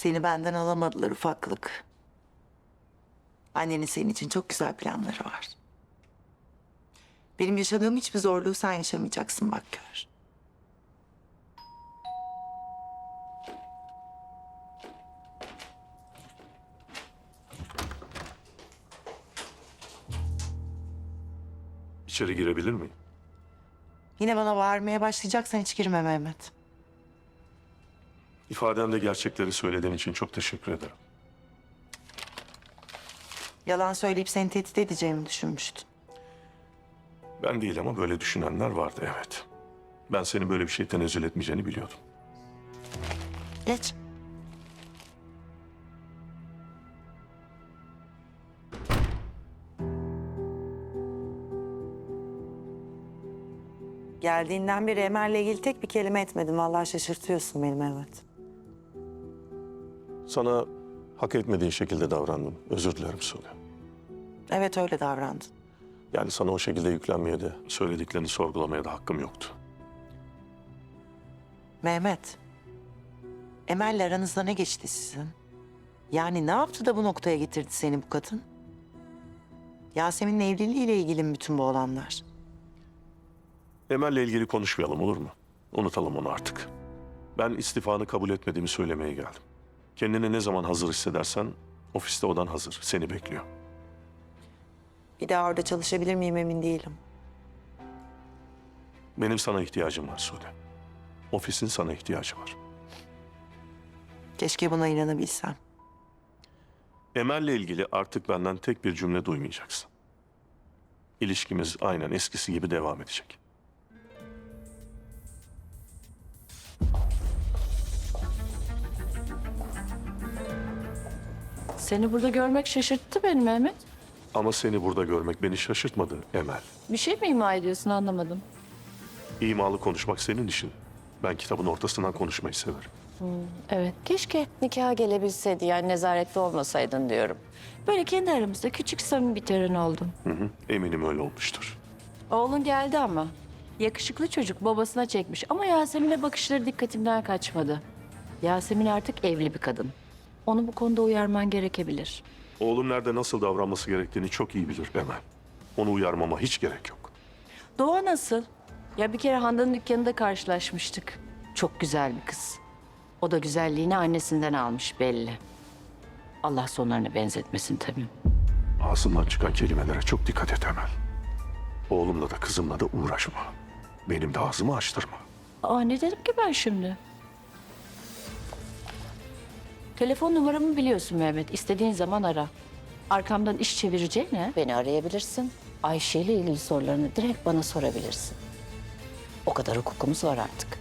Seni benden alamadılar ufaklık. Annenin senin için çok güzel planları var. Benim yaşadığım hiçbir zorluğu sen yaşamayacaksın bak gör. İçeri girebilir miyim? Yine bana bağırmaya başlayacaksan hiç girme Mehmet. İfademde gerçekleri söylediğin için çok teşekkür ederim. Yalan söyleyip seni tehdit edeceğimi düşünmüştün. Ben değil ama böyle düşünenler vardı evet. Ben senin böyle bir şey tenezzül etmeyeceğini biliyordum. Geç. Geldiğinden beri Emel'le ilgili tek bir kelime etmedim. Vallahi şaşırtıyorsun beni Mehmet. Sana hak etmediğin şekilde davrandım. Özür dilerim Sude. Evet öyle davrandın. Yani sana o şekilde yüklenmeye de, söylediklerini sorgulamaya da hakkım yoktu. Mehmet. Emel'le aranızda ne geçti sizin? Yani ne yaptı da bu noktaya getirdi seni bu kadın? Yasemin'in evliliğiyle ilgili mi bütün bu olanlar? Emel'le ilgili konuşmayalım olur mu? Unutalım onu artık. Ben istifanı kabul etmediğimi söylemeye geldim. Kendini ne zaman hazır hissedersen ofiste odan hazır. Seni bekliyor. Bir daha orada çalışabilir miyim emin değilim. Benim sana ihtiyacım var Sude. Ofisin sana ihtiyacı var. Keşke buna inanabilsem. Emel'le ilgili artık benden tek bir cümle duymayacaksın. İlişkimiz aynen eskisi gibi devam edecek. Seni burada görmek şaşırttı beni Mehmet. Ama seni burada görmek beni şaşırtmadı Emel. Bir şey mi ima ediyorsun anlamadım. İmalı konuşmak senin işin. Ben kitabın ortasından konuşmayı severim. Evet keşke nikaha gelebilseydi yani nezarette olmasaydın diyorum. Böyle kendi aramızda küçük samimi bir tören oldu. Hı hı, eminim öyle olmuştur. Oğlun geldi ama. Yakışıklı çocuk babasına çekmiş ama Yasemin'e bakışları dikkatimden kaçmadı. Yasemin artık evli bir kadın. Onu bu konuda uyarman gerekebilir. Oğlum nerede nasıl davranması gerektiğini çok iyi bilir Emel. Onu uyarmama hiç gerek yok. Doğa nasıl? Ya bir kere Handan'ın dükkanında karşılaşmıştık. Çok güzel bir kız. O da güzelliğini annesinden almış belli. Allah sonlarını benzetmesin tabii. Ağzından çıkan kelimelere çok dikkat et Emel. Oğlumla da kızımla da uğraşma. Benim de ağzımı açtırma. Aa ne dedim ki ben şimdi? Telefon numaramı biliyorsun Mehmet. İstediğin zaman ara. Arkamdan iş çevireceğine beni arayabilirsin. Ayşe ile ilgili sorularını direkt bana sorabilirsin. O kadar hukukumuz var artık.